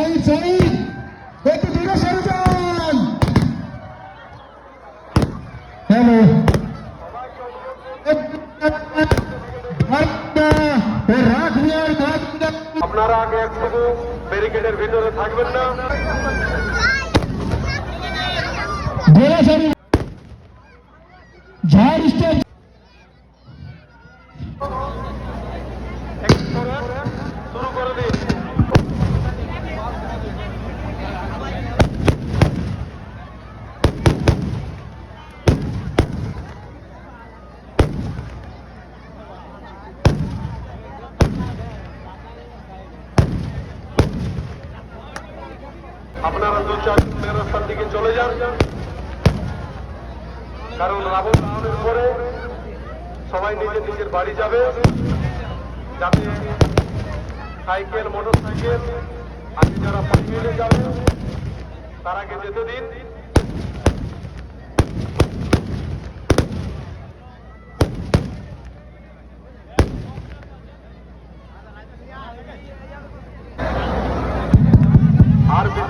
Sign sign একটু দূরে সরে যান হ্যালো আপনারা আগে একটু ব্যারিকেডের ভিতরে থাকবেন না ঝড় স্টেপ আপনারা দু চার রাস্তার দিকে চলে যান। কারণ রাবণ পরে সবাই নিজের নিজের বাড়ি যাবে, যাতে সাইকেল মোটর সাইকেল আগে যারা পাঠিয়ে যাবে, তার আগে যেতে দিন। আর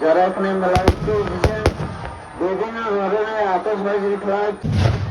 જરાકને મલાઈ બીજા બેગીના વરણે આતશબાજી ખવા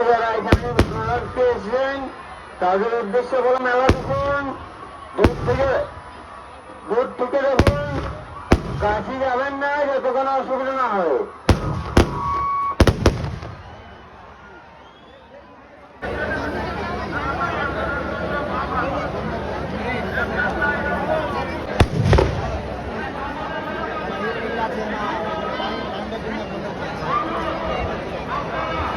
যারা এখানে এসেছেন তাদের উদ্দেশ্যে বলে মেলা দেখুন দূর থেকে দূর থেকে দেখুন কাছে যাবেন না, যতক্ষণ অসুবিধা না হয়।